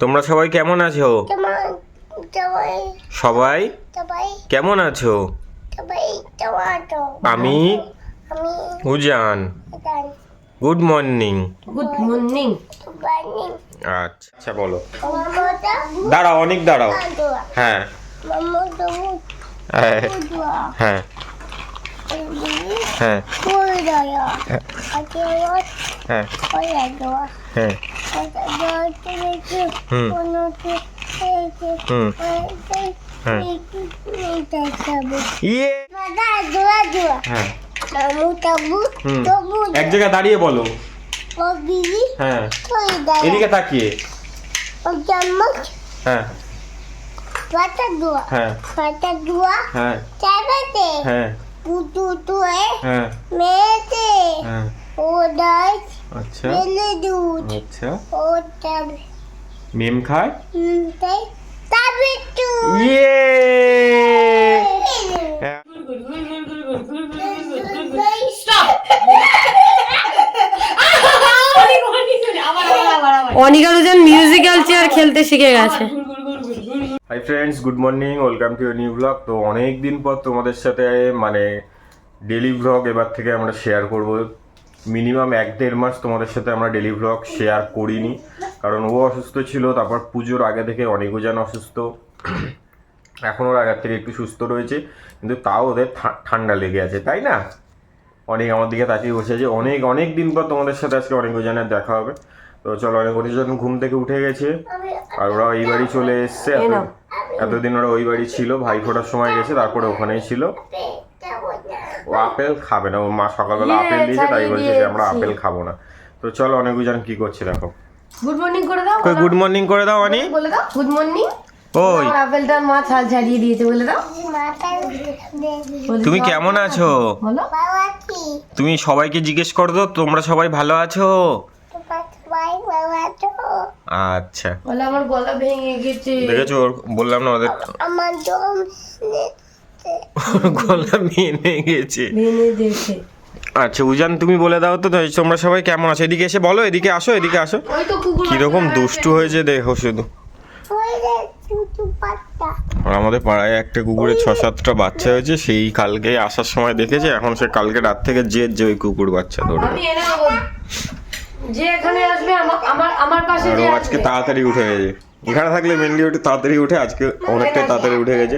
তোমরা সবাই কেমন আছো? সবাই। সবাই? সবাই। কেমন আছো? সবাই তোমার তো আমি Ujan. Good morning good morning আচ্ছা আচ্ছা বলো। দাঁড়াও অনেক দাঁড়াও। দোয়া হ্যাঁ। হ্যাঁ। হ্যাঁ। হ্যাঁ। হ্যাঁ। হ্যাঁ হুম। হুম। হ্যাঁ। ইয়ে। হ্যাঁ। এক জায়গায় দাঁড়িয়ে বলো। হ্যাঁ। এদিকে তাকিয়ে। হ্যাঁ। পাতা দোয়া হ্যাঁ। পাতা দোয়া হ্যাঁ। চাবাতে হ্যাঁ। পুতু তুয়ে হ্যাঁ। মেয়েতে হ্যাঁ। ও দাস আচ্ছা। বেলে দুধ। আচ্ছা। ও তাবে মেম খায়? তাই তাবে তু ইয়ে। অনিকা দুজন মিউজিক্যাল চেয়ার খেলতে শিখে গেছে। Hi friends good morning welcome to new blog তো অনেক দিন পর তোমাদের সাথে মানে ডেলি ব্লগ এবার থেকে আমরা শেয়ার করব। মিনিমাম এক দেড় মাস তোমাদের সাথে আমরা ডেলি ব্লগ শেয়ার করিনি। কারণ ও অসুস্থ ছিল তারপর পুজোর আগে থেকে অনেকও যেন অসুস্থ। এখন ওর আগের থেকে একটু সুস্থ রয়েছে কিন্তু তাও ওদের ঠান্ডা লেগে আছে তাই না? অনেক আমার দিকে তাকিয়ে বসে আছে। অনেক অনেক দিন পর তোমাদের সাথে আজকে অনেক জনের দেখা হবে। তো চলো অনেক জন ঘুম থেকে উঠে গেছে আর ওরা এই বাড়ি চলে এসছে। এত- এতদিন ওরা ওই বাড়ি ছিল ভাই ফোটার সময় গেছে তারপরে ওখানেই ছিল। আপেল খাবে না ও মা সকালবেলা আপেল দিয়েছে তাই বলছে যে আমরা আপেল খাব না। তো চলো অনেক জন কি করছে দেখো। গুড মর্নিং করে দাও কই গুড মর্নিং করে দাও অনি বলে দাও গুড মর্নিং ওই। আপেলটা মা ছাল ছাড়িয়ে দিয়েছে বলে দাও। তুমি কেমন আছো? বলো। তুমি সবাইকে জিজ্ঞেস করো তো তোমরা সবাই ভালো আছো? আচ্ছা। বলে আমার গলা ভেঙে গেছে। দেখেছ ওর বললাম না ওদের আমার গলা মেনে গেছে। ভেঙে দিয়েছে আচ্ছা উজান তুমি বলে দাও তো তোমরা সবাই কেমন আছো? এদিকে এসে বলো এদিকে আসো এদিকে আসো। কীরকম দুষ্টু হয়েছে দেখো শুধু। আর আমাদের পাড়ায় একটা কুকুরের ছ সাতটা বাচ্চা হয়েছে সেই কালকে আসার সময় দেখেছে এখন সে কালকে রাত থেকে জেদ যে ওই কুকুর বাচ্চা ধরবে। আমি যে এখানে আসবে আমার আমার আমার পাশে যে আজকে তাড়াতাড়ি উঠে গেছে। এখানে থাকলে মেনলি ওটা তাড়াতাড়ি উঠে আজকে অনেকটাই তাড়াতাড়ি উঠে গেছে।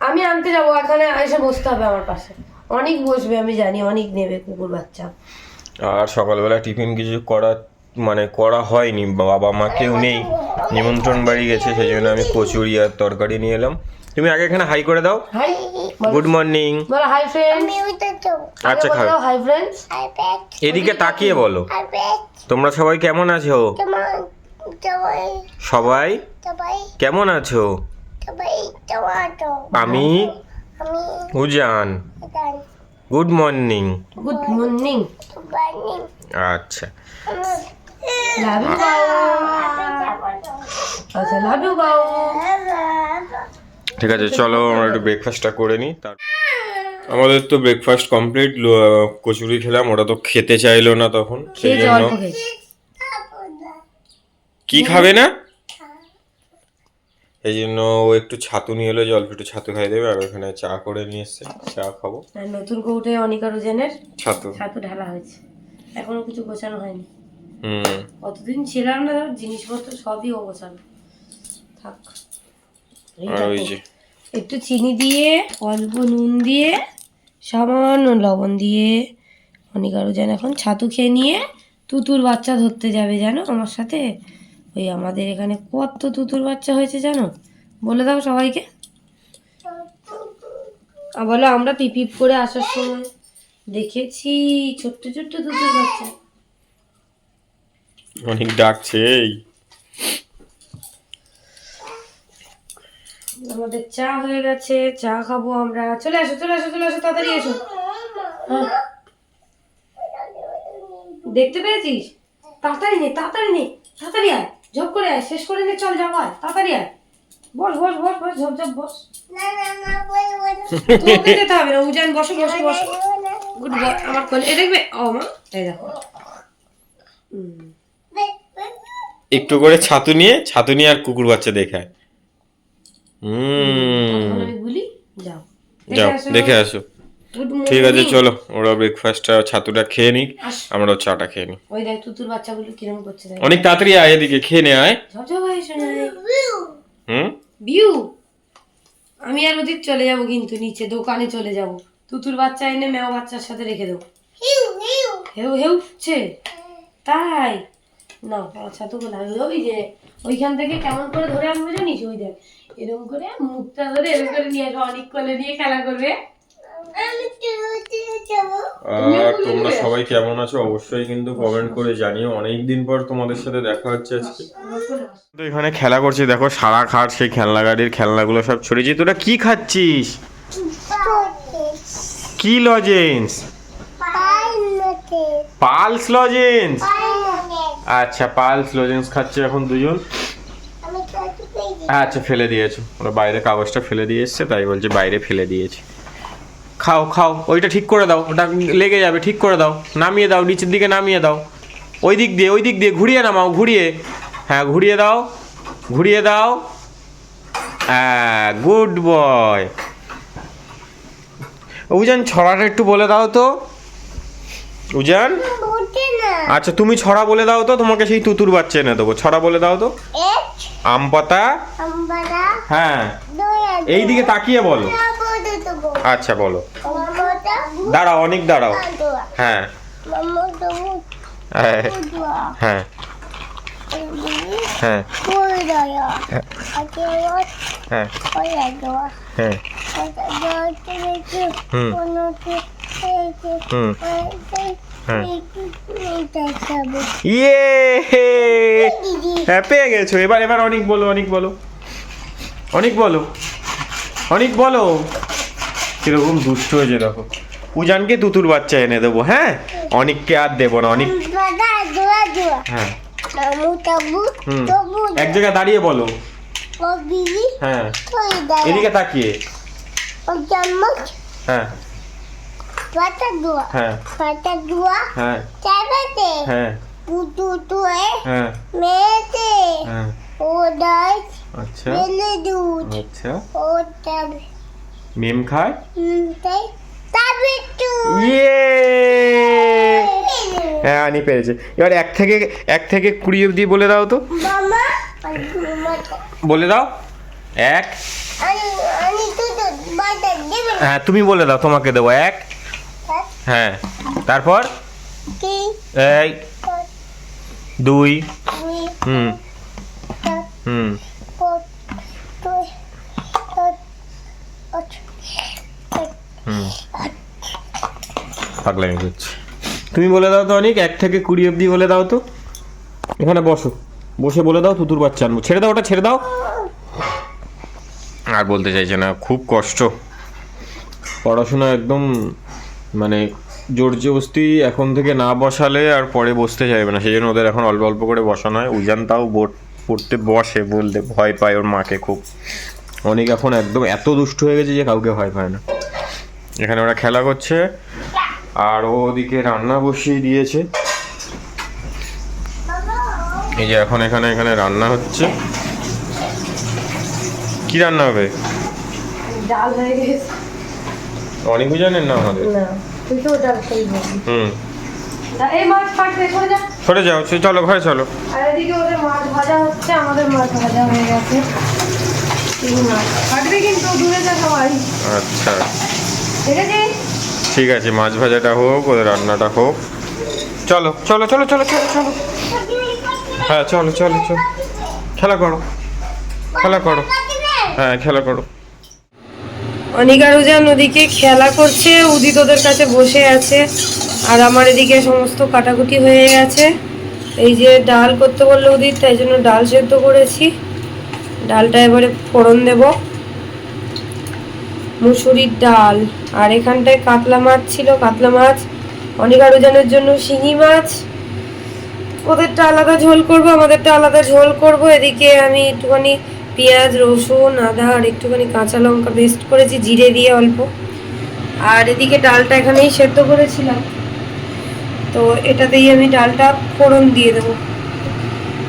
আমি আনতে যাব এখানে এসে বসতে হবে আমার পাশে। অনেক বসবে আমি জানি অনেক নেবে কুকুর বাচ্চা। আর সকালবেলা টিফিন কিছু করা মানে করা হয়নি বাবা মা কেউ নেই। নিমন্ত্রণ বাড়ি গেছে সেই জন্য আমি কচুরি আর তরকারি নিয়ে এলাম। তুমি আগে এখানে হাই করে দাও। হাই গুড মর্নিং বলো হাই ফ্রেন্ডস আচ্ছা খাও। হাই ফ্রেন্ডস এদিকে তাকিয়ে বলো। তোমরা সবাই কেমন আছো? তোমার সবাই সবাই সবাই কেমন আছো? আমি আমি Ujan good morning good morning আচ্ছা। লাভ ইউ আচ্ছা লাভ ইউ ঠিক আছে চলো আমরা একটু ব্রেকফাস্টটা করে নিই। তার আমাদের তো ব্রেকফাস্ট কমপ্লিট কচুরি খেলাম ওটা তো খেতে চাইলো না তখন সেই জন্য কি খাবে না? এই জন্য ও একটু ছাতু নিয়ে এলো অল্প একটু ছাতু খাই দেবে আর ওখানে চা করে নিয়ে এসছে চা খাব। নতুন কৌটে অনিকা রোজেনের ছাতু। ছাতু ঢালা হয়েছে। এখনও কিছু গোছানো হয়নি। হুম। কতদিন ছিলাম না জিনিসপত্র সবই অগোছানো থাক। ওই যে একটু চিনি দিয়ে অল্প নুন দিয়ে সামান্য লবণ দিয়ে অনিকা রোজান এখন ছাতু খেয়ে নিয়ে তুতুর বাচ্চা ধরতে যাবে জানো আমার সাথে? ওই আমাদের এখানে কত তুতুর বাচ্চা হয়েছে জানো? বলে দাও সবাইকে। আর বলো আমরা পিপ পিপ করে আসার সময় দেখেছি ছোট্ট ছোট্ট তুতুর বাচ্চা। অনেক ডাকছে আমাদের চা হয়ে গেছে চা খাব আমরা। চলে আসো চলে আসো চলে আসো তাড়াতাড়ি এসো। হ্যাঁ। দেখতে পেয়েছিস? তাড়াতাড়ি নে তাড়াতাড়ি নে তাড়াতাড়ি আয়। ঝপ করে আয় শেষ করে নে চল যাও আয় তাড়াতাড়ি আয়। বস বস বস বস ঝপ ঝপ বস। তোকে যেতে হবে না উজান বসো বসো বসো। গুড বয় আমার কোলে এ দেখবে ও মা এই দেখো। একটু করে ছাতু নিয়ে ছাতু নিয়ে আর কুকুর বাচ্চা দেখায় হুম যাও। যাও দেখে আসো। ঠিক আছে চলো ওরা ব্রেকফাস্টটা ছাতুটা খেয়ে নিক। আমরাও চাটা খেয়ে নিই। ওই দেখ তুতুর বাচ্চাগুলো কিরম করছে দেখ। অনেক তাড়াতাড়ি আয় এদিকে খেয়ে নে আয়। ঝপঝপ ভাই শোনা হুম? বিউ আমি আর ওদিক চলে যাব কিন্তু নিচে দোকানে চলে যাব। তুতুর বাচ্চা এনে মেও বাচ্চার সাথে রেখে দেবো। হিউ হিউ হেউ হেউছে তাই। না আচ্ছা তো বলা ওই যে ওইখান থেকে কেমন করে ধরে আনবে জানিস? ওই দেখ এরকম করে মুখটা ধরে এরকম করে নিয়ে আসবে অনেক কোলে নিয়ে খেলা করবে। আর তোমরা সবাই কেমন আছো? অবশ্যই কিন্তু কমেন্ট করে জানিও। অনেক দিন পর তোমাদের সাথে দেখা হচ্ছে আজকে। তো এখানে খেলা করছি দেখো সারা খাট সেই খেলনা গাড়ির খেলনাগুলো সব ছড়িয়েছি তোরা কি খাচ্ছিস? কি লজেন্স পালস লজেন্স আচ্ছা পালস লজেন্স খাচ্ছে এখন দুজন। আচ্ছা ফেলে দিয়েছ। ওরা বাইরে কাগজটা ফেলে দিয়ে এসছে তাই বলছে বাইরে ফেলে দিয়েছি। খাও খাও। ওইটা ঠিক করে দাও। ওটা লেগে যাবে ঠিক করে দাও। নামিয়ে দাও নিচের দিকে নামিয়ে দাও। ওই দিক দিয়ে ওই দিক দিয়ে ঘুরিয়ে নামাও ঘুরিয়ে। হ্যাঁ ঘুরিয়ে দাও ঘুরিয়ে দাও। হ্যাঁ গুড বয়। উজান ছড়াটা একটু বলে দাও তো। উজান? আচ্ছা তুমি ছড়া বলে দাও তো তোমাকে সেই তুতুর বাচ্চা এনে দেবো। ছড়া বলে দাও তো। আম পাতা হ্যাঁ। এই দিকে তাকিয়ে বলো। আচ্ছা বলো। দাঁড়াও অনেক দাঁড়াও। হ্যাঁ। হ্যাঁ, হ্যাঁ। হ্যাঁ। হ্যাঁ। দেওয়া হ্যাঁ। হুম। হুম। হ্যাঁ। এটা খাব ইয়ে হ্যাঁ পেয়ে গেছো। এবার এবার অনেক বলো অনেক বলো। অনেক বলো। অনেক বলো। কীরকম দুষ্ট হয়েছে দেখো। উজানকে তুতুর বাচ্চা এনে দেবো হ্যাঁ? অনেককে আর দেবো না অনেক। হ্যাঁ। এক জায়গায় দাঁড়িয়ে বলো। হ্যাঁ। এদিকে তাকিয়ে। হ্যাঁ। দোয়া হ্যাঁ। দোয়া হ্যাঁ। হ্যাঁ। পুতু তুয়ে হ্যাঁ। মেয়েতে। হ্যাঁ। ও দাস আচ্ছা দুধ। আচ্ছা। ও তাবে। মেম খায়? হুম তাই তাবে তু ইয়ে! হ্যাঁ। আনি পেরেছে। এবার এক থেকে এক থেকে কুড়ি অবধি বলে দাও তো। বলে দাও। এক। হ্যাঁ তুমি বলে দাও তোমাকে দেবো। এক। হ্যাঁ। তারপর? এই। দুই। হুম। হুম। পাগলামি করছে। তুমি বলে দাও তো অনেক এক থেকে কুড়ি অবধি বলে দাও তো। এখানে বসো। বসে বলে দাও তুতুর বাচ্চা আনব। ছেড়ে দাও ওটা ছেড়ে দাও। আর বলতে চাইছে না খুব কষ্ট। পড়াশোনা একদম মানে জোর জবস্তি এখন থেকে না বসালে আর পরে বসতে চাইবে না। সেই জন্য ওদের এখন অল্প অল্প করে বসানো হয়। উজান তাও বোট পড়তে বসে বলতে ভয় পায় ওর মাকে খুব। অনেক এখন একদম এত দুষ্ট হয়ে গেছে যে কাউকে ভয় পায় না। এখানে ওরা খেলা করছে। আর ওদিকে রান্না বসিয়ে দিয়েছে। এই যে এখন এখানে এখানে রান্না হচ্ছে। কি রান্না হবে? ডাল হয়ে গেছে। অনেক জানেন না আমাদের? না তুই তো ডাল খেয়ে হুম। এই মাছ ফাটবে সরে যা। সরে যাও সে চলো ঘরে চলো। আর এদিকে ওদের মাছ ভাজা হচ্ছে আমাদের মাছ ভাজা হয়ে গেছে। তিন কিন্তু দূরে যা সবাই। আচ্ছা। ঠিক আছে ঠিক আছে মাছ ভাজাটা হোক ওদের রান্নাটা হোক। চলো চলো চলো চলো চলো চলো। হ্যাঁ চলো চলো চলো। খেলা করো। খেলা করো। হ্যাঁ খেলা করো। অনিকা রোজান ওদিকে খেলা করছে উদিত ওদের কাছে বসে আছে, আর আমার এদিকে সমস্ত কাটাকুটি হয়ে গেছে। এই যে ডাল করতে বলল উদিত, তাই জন্য ডাল সেদ্ধ করেছি। ডালটা এবারে ফোড়ন দেব। মুসুরির ডাল, আর এখানটায় কাতলা মাছ ছিল। কাতলা মাছ অনিকা রোজানের জন্য শিঙি মাছ। ওদেরটা আলাদা ঝোল করব, আমাদেরটা আলাদা ঝোল করব। এদিকে আমি একটুখানি পেঁয়াজ, রসুন, আদা আর একটুখানি কাঁচা লঙ্কা পেস্ট করেছি, জিরে দিয়ে অল্প। আর এদিকে ডালটা এখানেই সেদ্ধ করেছিলাম। তো এটাতেই আমি ডালটা ফোড়ন দিয়ে দেবো।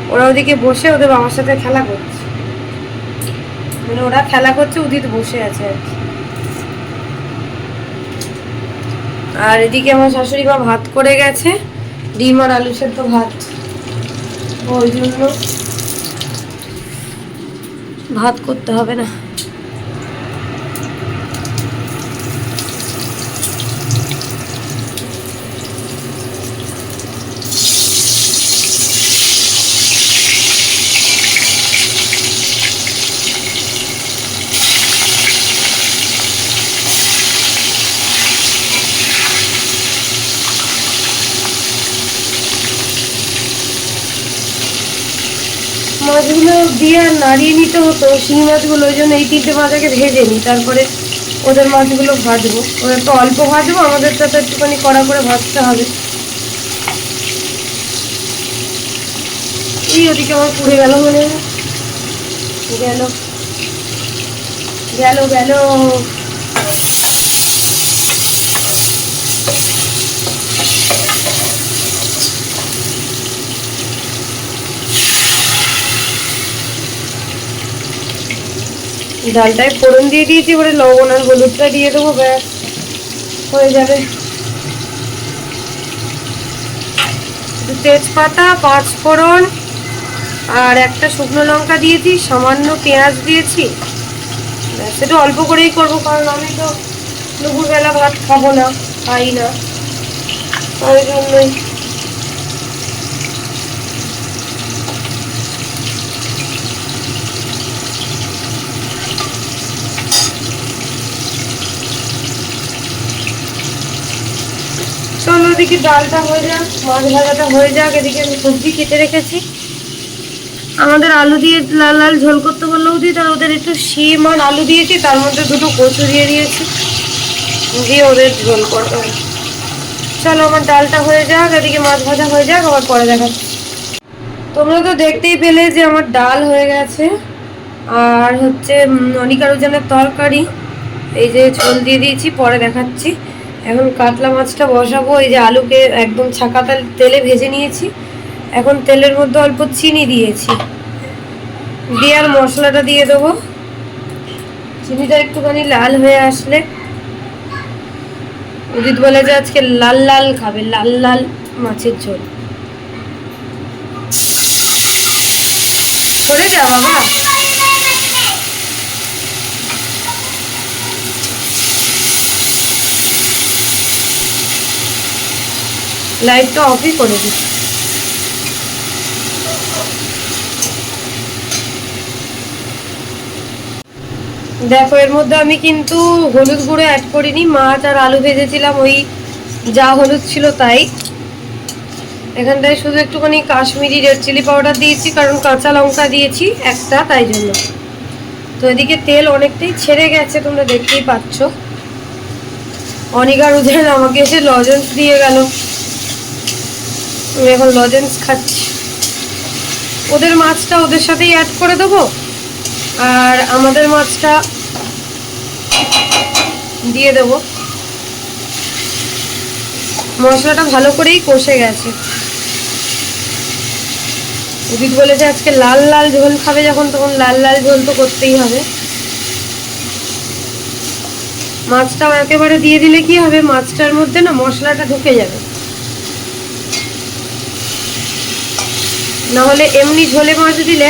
ওরা ওদিকে বসে ওদের বাবার সাথে খেলা করছে। মানে ওরা খেলা করছে, উদিত বসে আছে আর কি। আর এদিকে আমার শাশুড়ি মা ভাত করে গেছে। ডিম আর আলু সেদ্ধ ভাত। ওই জন্য ভাত করতে হবে না। মাছগুলো দিয়ে আর নাড়িয়ে নিতে হতো। শিঙি মাছগুলো ওই জন্য এই তিনটে মাছ আগে ভেজে নিই, তারপরে ওদের মাছগুলো ভাজবো। ওদের তো অল্প ভাজবো আমাদের তো একটুখানি কড়া করে ভাজতে হবে। এই ওদিকে আমার পুড়ে গেল মনে গেল। গেল গেল। ডালটায় ফোড়ন দিয়ে দিয়েছি, এবারে লবণ আর হলুদটা দিয়ে দেবো, ব্যাস। হয়ে যাবে। তেজপাতা, পাঁচ ফোড়ন, আর একটা শুকনো লঙ্কা দিয়েছি, সামান্য পেঁয়াজ দিয়েছি। একটু অল্প করেই করব, কারণ আমি তো দুপুরবেলা ভাত খাব না, খাই না। ওই জন্যই চলো ওদিকে ডালটা হয়ে যাক, মাছ ভাজাটা হয়ে যাক, এদিকে আমি সবজি কেটে রেখেছি। আমাদের আলু দিয়ে লাল লাল ঝোল করতে বললেও দিই তার ওদের একটু শিম আর আলু দিয়েছি, তার মধ্যে দুটো কচু দিয়ে দিয়েছি। দিয়ে ওদের ঝোল করতে চলো, আমার ডালটা হয়ে যাক, এদিকে মাছ ভাজা হয়ে যাক, আবার পরে দেখাচ্ছি। তোমরা তো দেখতেই পেলে যে আমার ডাল হয়ে গেছে। আর হচ্ছে অনিকারুজনের তরকারি। এই যে ঝোল দিয়ে দিয়েছি, পরে দেখাচ্ছি। এখন কাতলা মাছটা বসাবো, এই যে আলুকে একদম ছাকা তেল- ভেজে নিয়েছি। এখন তেলের মধ্যে অল্প চিনি দিয়েছি। দিয়ে আর মশলাটা দিয়ে দেবো। চিনিটা একটুখানি লাল হয়ে আসলে উদিত বলে যে আজকে লাল লাল খাবে, লাল লাল মাছের ঝোল। সরে যা বাবা। লাইটটা অফই করে দিই। দেখো, এর মধ্যে আমি কিন্তু হলুদ গুঁড়ো অ্যাড করিনি। মাছ আর আলু ভেজেছিলাম, ওই যা হলুদ ছিল তাই। এখানটায় শুধু একটুখানি কাশ্মীরি রেড চিলি পাউডার দিয়েছি, কারণ কাঁচা লঙ্কা দিয়েছি একটা, তাই জন্য। তো এদিকে তেল অনেকটাই ছেড়ে গেছে, তোমরা দেখতেই পাচ্ছ। অনিকার উদয়ন আমাকে এসে লজেন্স দিয়ে গেল। আমি এখন লজেন্স খাচ্ছি। ওদের মাছটা ওদের সাথেই অ্যাড করে দেবো। আর আমাদের মাছটা দিয়ে দেবো। মশলাটা ভালো করেই কষে গেছে। উদিত বলেছে আজকে লাল লাল ঝোল খাবে যখন, তখন লাল লাল ঝোল তো করতেই হবে। মাছটাও একেবারে দিয়ে দিলে কি হবে? মাছটার মধ্যে না মশলাটা ঢুকে যাবে। না হলে এমনি ঝোলে মাছ দিলে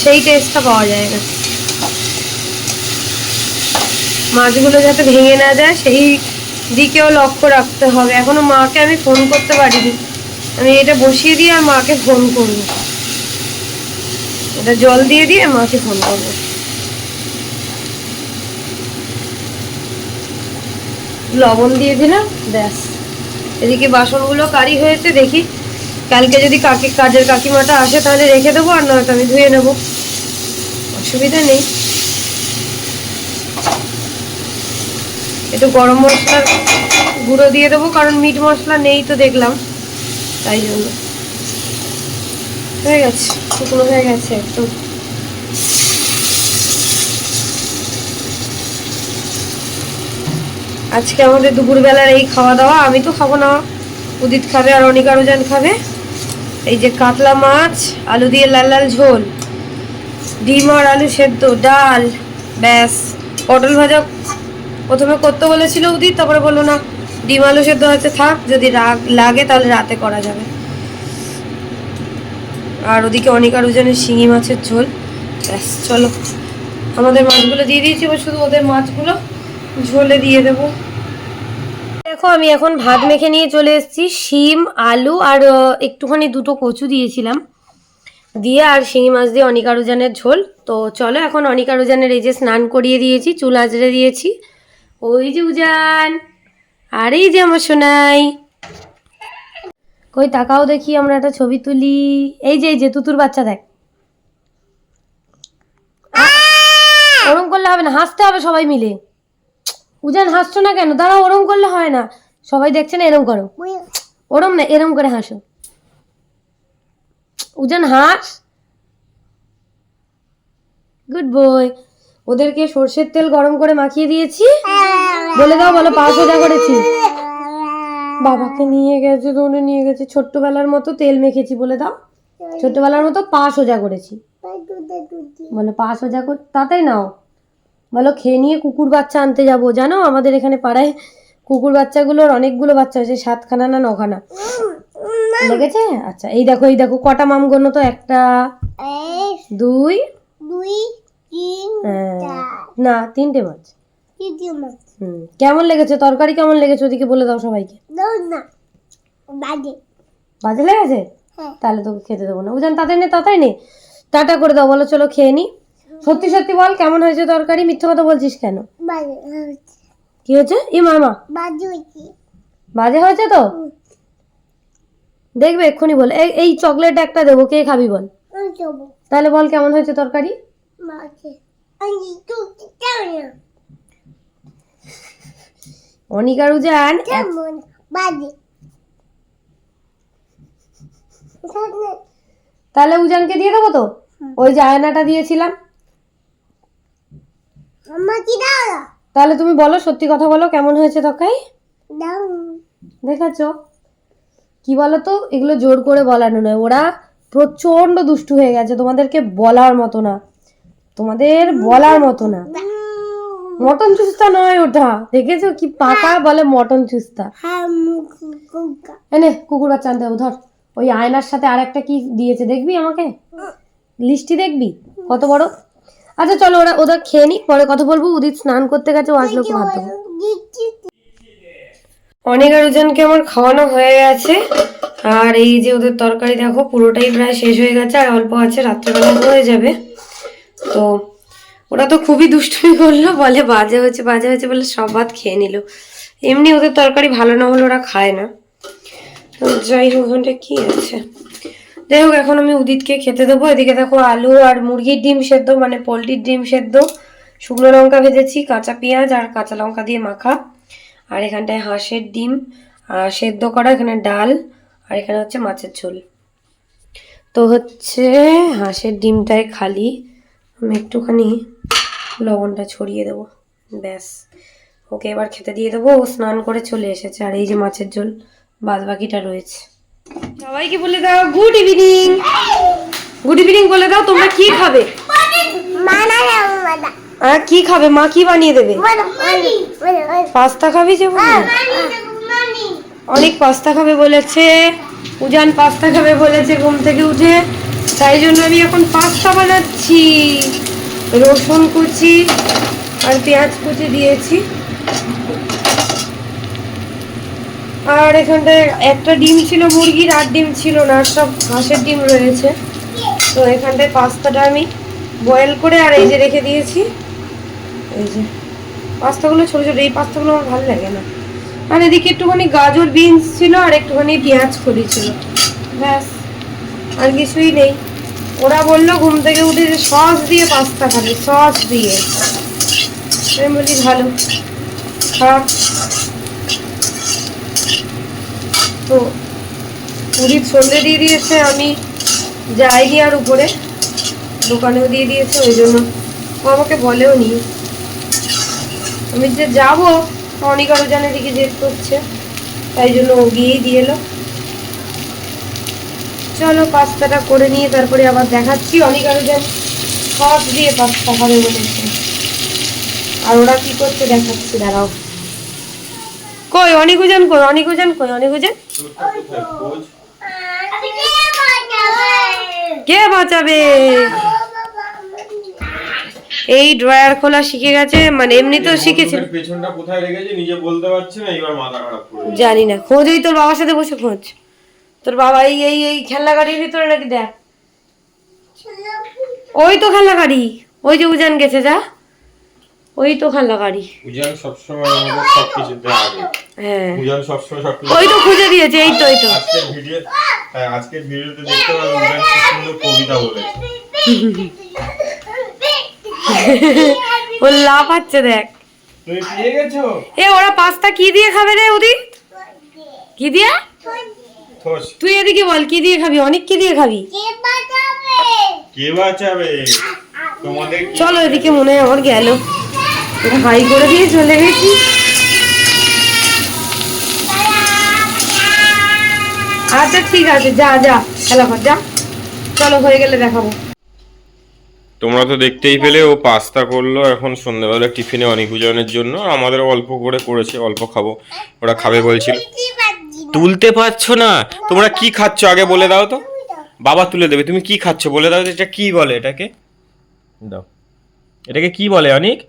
সেই টেস্টটা পাওয়া যায় না। মাছগুলো যাতে ভেঙে না যায়, সেই দিকেও লক্ষ্য রাখতে হবে। এখনও মাকে আমি ফোন করতে পারিনি। আমি এটা বসিয়ে দিয়ে আর মাকে ফোন করব। এটা জল দিয়ে দিয়ে মাকে ফোন করব। লবণ দিয়ে দিলাম, ব্যাস। এদিকে বাসনগুলো কারি হয়েছে, দেখি কালকে যদি কাকি কাজের কাকিমাটা আসে তাহলে রেখে দেবো আর নয়তো আমি ধুয়ে নেব। অসুবিধা নেই। একটু গরম মশলার গুঁড়ো দিয়ে দেবো, কারণ মিট মশলা নেই তো দেখলাম। তাই জন্য। হয়ে গেছে, শুকনো হয়ে গেছে একদম। আজকে আমাদের দুপুরবেলার এই খাওয়া দাওয়া, আমি তো খাব না। উদিত খাবে আর অনিকা রোজান খাবে। এই যে কাতলা মাছ, আলু দিয়ে লাল লাল ঝোল, ডিম আর আলু সেদ্ধ, ডাল, ব্যাস। পটল ভাজা প্রথমে করতে বলেছিল উদিত, তারপরে বলল না, ডিম আলু সেদ্ধ হচ্ছে থাক, যদি রাগ লাগে তাহলে রাতে করা যাবে। আর ওদিকে অনেক আর ওজনের শিঙি মাছের ঝোল। ব্যাস, চলো। আমাদের মাছগুলো দিয়ে দিয়েছি, এবার শুধু ওদের মাছগুলো ঝোলে দিয়ে দেবো। দেখো, আমি এখন ভাত মেখে নিয়ে চলে এসেছি। শিম, আলু আর একটুখানি দুটো কচু দিয়েছিলাম। দিয়ে আর শিঙি মাছ দিয়ে অনিকা রুজানের ঝোল। তো চলো, এখন অনিকা রুজানের এই যে স্নান করিয়ে দিয়েছি, চুল আজড়ে দিয়েছি। ওই যে উজান, আর এই যে আমার সোনাই। কই, তাকাও দেখি, আমরা একটা ছবি তুলি। এই যে এই যে, তুতুর বাচ্চা দেখ। ওরম করলে হবে না, হাসতে হবে সবাই মিলে। উজান হাসছো না কেন? দাঁড়া ওরম করলে হয় না। সবাই দেখছে না এরম করো। ওরম না এরম করে হাসো। উজান হাস। গুড বয় ওদেরকে সর্ষের তেল গরম করে মাখিয়ে দিয়েছি। বলে দাও বলো পা সোজা করেছি। বাবাকে নিয়ে গেছে দৌড়ে নিয়ে গেছে। ছোট্টবেলার মতো তেল মেখেছি বলে দাও। ছোট্টবেলার মতো পা সোজা করেছি। বলো পা সোজা কর তাড়াতাড়ি নাও। বলো খেয়ে নিয়ে কুকুর বাচ্চা আনতে যাব। জানো আমাদের এখানে পাড়ায় কুকুর বাচ্চাগুলোর অনেকগুলো বাচ্চা হয়েছে সাতখানা না নখানা। লেগেছে? আচ্ছা এই দেখো এই দেখো কটা মাম গণ্য তো একটা দুই দুই তিন হ্যাঁ, না তিনটে মাছ। কেমন লেগেছে? তরকারি কেমন লেগেছে? ওদিকে বলে দাও সবাইকে। না বাজে। বাজে লেগেছে? হ্যাঁ। তাহলে তোকে খেতে দেবো না। বুঝলেন তাড়াতাড়ি নে তাড়াতাড়ি নে। টাটা করে দাও বলো চলো খেয়ে নি। সত্যি সত্যি বল কেমন হয়েছে তরকারি? মিথ্যে কথা বলছিস কেন? কি হয়েছে? ই মামা। বাজে হয়েছে। তো? দেখবে এক্ষুনি বল। এই এই চকলেট একটা দেবো কে খাবি বল? তাহলে বল কেমন হয়েছে তরকারি? অনিকা রুজান তাহলে উজানকে দিয়ে দেবো তো? ওই যে আয়নাটা দিয়েছিলাম? তাহলে তুমি বলো সত্যি কথা বলো কেমন হয়েছে দাও। দেখাচ্ছ কি বলো তো এগুলো জোর করে বলানো নয়। ওরা প্রচণ্ড দুষ্টু হয়ে গেছে তোমাদেরকে বলার মতো না। তোমাদের বলার মতো না। মটন চুস্তা নয় ওটা। দেখেছ? কি পাকা বলে মটন চুস্তা। হ্যাঁ এনে কুকুর বাচ্চা আনতে হবে ধর। ওই আয়নার সাথে আরেকটা কি দিয়েছে দেখবি আমাকে? লিস্টি দেখবি? কত বড়? আচ্ছা চলো ওরা ওদের খেয়ে নি পরে কথা বলব। উদিত স্নান করতে গেছে ও আসলে ওকে ভাত দেবো অনেক আরোজনকে আমার খাওয়ানো হয়ে গেছে। আর এই যে ওদের তরকারি দেখো পুরোটাই প্রায় শেষ হয়ে গেছে আর অল্প আছে রাত্রেবেলা হয়ে যাবে। তো ওরা তো খুবই দুষ্টুমি করল বলে বাজে হয়েছে বাজে হয়েছে বলে সব ভাত খেয়ে নিল। এমনি ওদের তরকারি ভালো না হলে ওরা খায় না। তো যাই হোক ওখানটা কি আছে? যাই হোক এখন আমি উদিতকে খেতে দেবো। এদিকে দেখো আলু আর মুরগির ডিম সেদ্ধ মানে পোলট্রির ডিম সেদ্ধ। শুকনো লঙ্কা ভেজেছি, কাঁচা পেঁয়াজ আর কাঁচা লঙ্কা দিয়ে মাখা। আর এখানটায় হাঁসের ডিম আর সেদ্ধ করা, এখানে ডাল, আর এখানে হচ্ছে মাছের ঝোল। তো হচ্ছে হাঁসের ডিমটায় খালি। আমি একটুখানি লবণটা ছড়িয়ে দেবো, ব্যাস। ওকে এবার খেতে দিয়ে দেবো, ও স্নান করে চলে এসেছে। আর এই যে মাছের ঝোল বাদ বাকিটা রয়েছে। সবাইকে বলে দাও গুড ইভিনিং গুড ইভিনিং বলে দাও, তোমরা কি খাবে? কি খাবে? মা কি বানিয়ে দেবে? পাস্তা খাবি যে অনেক পাস্তা খাবে বলেছে। উজান পাস্তা খাবে বলেছে ঘুম থেকে উঠে। তাই জন্য আমি এখন পাস্তা বানাচ্ছি। রসুন কুচি আর পেঁয়াজ কুচি দিয়েছি। আর এখানটায় একটা ডিম ছিল, মুরগির আর ডিম ছিল না সব হাঁসের ডিম রয়েছে। তো এখানটায় পাস্তাটা আমি বয়েল করে আর এই যে রেখে দিয়েছি। এই যে পাস্তাগুলো ছোটো ছোটো, এই পাস্তাগুলো আমার ভালো লাগে না। আর এদিকে একটুখানি গাজর বিনস ছিল আর একটুখানি পেঁয়াজ কলি ছিল। ব্যাস, আর কিছুই নেই। ওরা বলল ঘুম থেকে উঠে যে সস দিয়ে পাস্তা খাবে, সস দিয়ে। আমি বলি ভালো খারাপ তো পুরীর সন্ধে দিয়ে দিয়েছে, আমি যাইনি আর উপরে। দোকানেও দিয়ে দিয়েছে, ওই জন্য। ও আমাকে বলেও নি। আমি যে যাব, অনেক আরও জানে দিকে জেদ করছে, তাই জন্য ও গিয়েই দিয়ে এলো। চলো, পাস্তাটা করে নিয়ে তারপরে আবার দেখাচ্ছি। অনেক আরও যেন সস দিয়ে পাস্তা খাবে বলেছে আর ওরা কি করছে দেখাচ্ছি, দাঁড়াও। কই অনিকুজন কই অনিকুজন কই অনিকুজন কে বাঁচাবে? এই ড্রয়ার খোলা শিখে গেছে মানে এমনিতেও শিখেছিল। পেছনটা কোথায় রেখেছে নিজে বলতে পারছে না এইবার মাথা খারাপ করে জানি না খোঁজই তোর বাবার সাথে বসে খোঁজ। তোর বাবা এই এই এই খেলনা গাড়ির ভিতরে নাকি দেখ। ওই তো খেলনা গাড়ি ওই যে উজান গেছে যা। ওই তো খেলনা গাড়ি। উজান সবসময় আমাদের সবকিছুতে আগে। হ্যাঁ। উজান সবসময় সবকিছু ওই তো খুঁজে দিয়েছে এই তো এই তো। আজকের ভিডিও আজকের ভিডিওতে দেখতে পাবেন উজান কি সুন্দর কবিতা বলেছে। ও লাফাচ্ছে দেখ। তুমি পেয়ে গেছো? এ ওরা পাস্তা কি দিয়ে খাবে রে উদিত কি দিয়ে? তুই এদিকে বল কি দিয়ে খাবি? অনেক কি দিয়ে খাবি? কে বাঁচাবে? তোমাদের কি- চলো এদিকে মনে হয় আমার গেল। হাই করে দিয়ে চলে গেছি। আচ্ছা ঠিক আছে, যা যা, খেলা কর, যা। চলো, হয়ে গেলে দেখাবো। তোমরা তো দেখতেই পেলে, ও পাস্তা করল এখন সন্ধ্যাবেলা টিফিনে অনেক উজানের জন্য আমাদের অল্প করে করেছে, অল্প খাব। ওরা খাবে বলছিল। তুলতে পারছ না? তোমরা কি খাচ্ছ? আগে বলে দাও তো। বাবা তুলে দেবে। তুমি কি খাচ্ছ? বলে দাও এটা কি বলে এটাকে। দাও। এটাকে কি বলে, অনিক?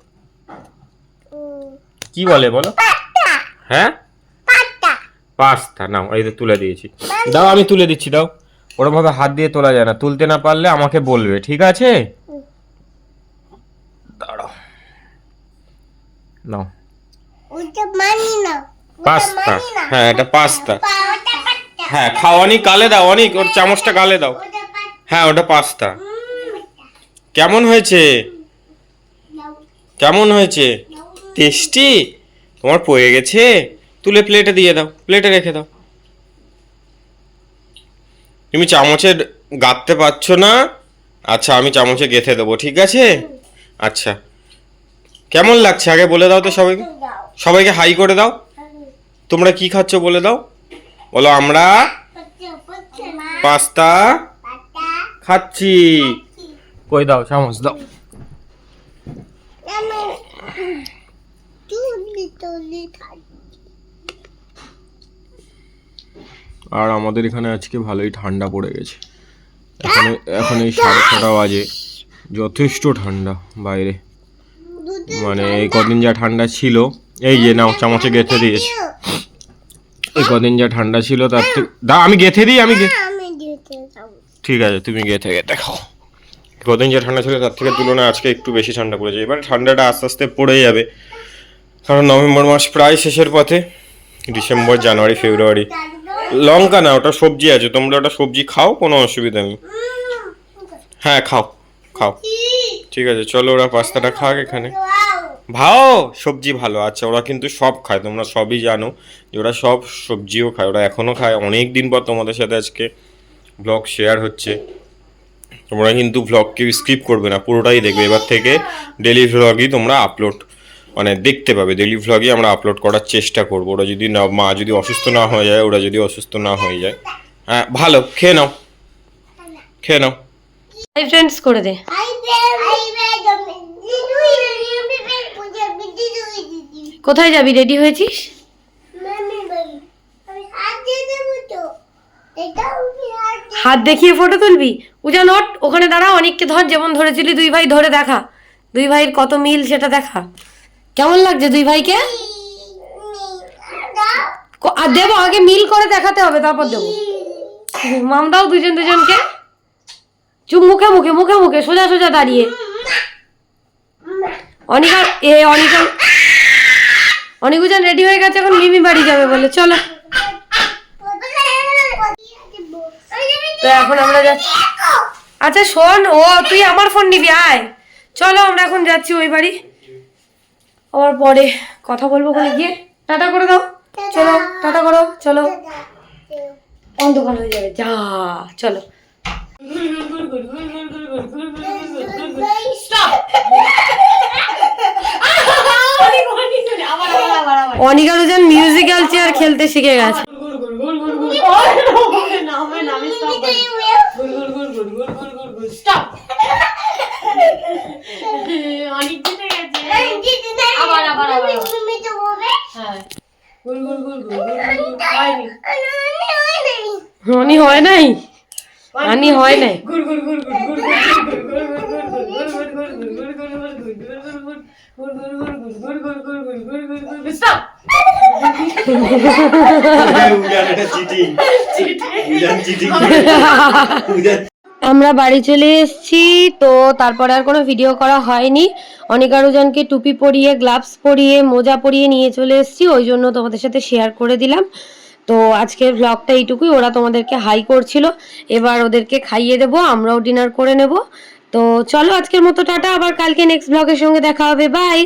কি বলে বলো? হ্যাঁ? পাস্তা নাও এই তো তুলে দিয়েছি। দাও আমি তুলে দিচ্ছি দাও। ওরম ভাবে হাত দিয়ে তোলা যায় না তুলতে না পারলে আমাকে বলবে ঠিক আছে? দাঁড়াও। নাও। পাস্তা। হ্যাঁ এটা পাস্তা। হ্যাঁ খাও অনেক গালে দাও অনেক ওর চামচটা গালে দাও। হ্যাঁ ওটা পাস্তা। কেমন হয়েছে? কেমন হয়েছে? টেস্টি? তোমার পড়ে গেছে? তুলে প্লেটে দিয়ে দাও, প্লেটে রেখে দাও। তুমি চামচে গাঁথতে পারছ না? আচ্ছা আমি চামচে গেঁথে দেবো, ঠিক আছে? আচ্ছা। কেমন লাগছে? আগে বলে দাও তো সবাইকে। সবাইকে হাই করে দাও। তোমরা কি খাচ্ছ বলে দাও। বলো, আমরা পাস্তা খাচ্ছি। কই দাও, চামচ দাও। আর আমাদের এখানে আজকে ভালোই ঠান্ডা পড়ে গেছে। এখন এখন এই সাড়ে ছটা বাজে। যথেষ্ট ঠান্ডা বাইরে। মানে এই কদিন যা ঠান্ডা ছিল, এই যে নাও, চামচে গেঁথে দিয়েছে। এই কদিন যা ঠান্ডা ছিল, তার থেকে দা আমি গেঁথে দিই, আমি ঠিক আছে, তুমি গেঁথে গেথে খাও। কদিন যা ঠান্ডা ছিল, তার থেকে তুলনায় আজকে একটু বেশি ঠান্ডা পড়েছে। এবার ঠান্ডাটা আস্তে আস্তে পড়ে যাবে। কারণ নভেম্বর মাস প্রায় শেষের পথে, ডিসেম্বর, জানুয়ারি, ফেব্রুয়ারি। লঙ্কা না, ওটা সবজি আছে, তোমরা ওটা সবজি খাও, কোনো অসুবিধা নেই। হ্যাঁ খাও খাও। ঠিক আছে, চলো ওরা পাস্তাটা খাক এখানে। ভাও, সবজি ভালো আচ্ছা ওরা কিন্তু সব খায়, তোমরা সবই জানো যে ওরা সব সবজিও খায়, ওরা এখনও খায়। অনেক দিন পর তোমাদের সাথে আজকে ব্লগ শেয়ার হচ্ছে। তোমরা কিন্তু ব্লগ কেউ স্কিপ করবে না, পুরোটাই দেখবে। এবার থেকে ডেলি ভ্লগই তোমরা আপলোড মানে দেখতে পাবে। ডেলি ভ্লগই আমরা আপলোড করার চেষ্টা করব। ওরা যদি না, মা যদি অসুস্থ না হয়ে যায়, ওরা যদি অসুস্থ না হয়ে যায়। হ্যাঁ ভালো, খেয়ে নাও। খেয়ে নাও। হাই ফ্রেন্ডস করে দে। কোথায় যাবি? রেডি হয়েছিস? হাত দেখিয়ে ফটো তুলবি? উজান, ওঠ, ওখানে দাঁড়া অনেককে ধর, যেমন ধরেছিলি, দুই ভাই ধরে দেখা। দুই ভাইয়ের কত মিল সেটা দেখা। কেমন লাগছে দুই ভাইকে? আর দেবো, আগে মিল করে দেখাতে হবে, তারপর দেবো। মাম দাও দুজন দুজনকে। চুপ, মুখে মুখে মুখে মুখে, সোজা সোজা দাঁড়িয়ে। অনিকা, এ, অনিকা, অনিকুজন রেডি হয়ে গেছে, এখন মিমি বাড়ি যাবে বলে। চলো। তো এখন আমরা যাচ্ছি আচ্ছা শোন, ও, তুই আমার ফোন নিবি, আয়। চলো, আমরা এখন যাচ্ছি ওই বাড়ি। আবার পরে কথা বলব ওখানে গিয়ে। টাটা করে দাও। চলো, টাটা করো, চলো। অন্ধকার হয়ে যাবে। যা, চলো। অনিকা রোজন মিউজিক্যাল চেয়ার খেলতে শিখে গেছে গুল স্টপ অনেক জিতে গেছে আবার, আবার, আবার, আবার। তুমি তো বলবে হ্যাঁ গুল গুল গুল গুল গুল গুল গুল হয়নি আমি হয় নাই? হানি হয় নাই? আনি হয় নাই আমরা বাড়ি চলে এসেছি তো তারপরে আর কোনো ভিডিও করা হয়নি। অনেক আরোজনকে টুপি পরিয়ে গ্লাভস পরিয়ে মোজা পরিয়ে নিয়ে চলে এসেছি ওই জন্য তোমাদের সাথে শেয়ার করে দিলাম। তো আজকের ব্লগটা এইটুকুই। ওরা তোমাদেরকে হাই করছিল। এবার ওদেরকে খাইয়ে দেবো, আমরাও ডিনার করে নেব। তো চলো আজকের মতো টাটা, আবার কালকে নেক্সট ব্লগের সঙ্গে দেখা হবে। বাই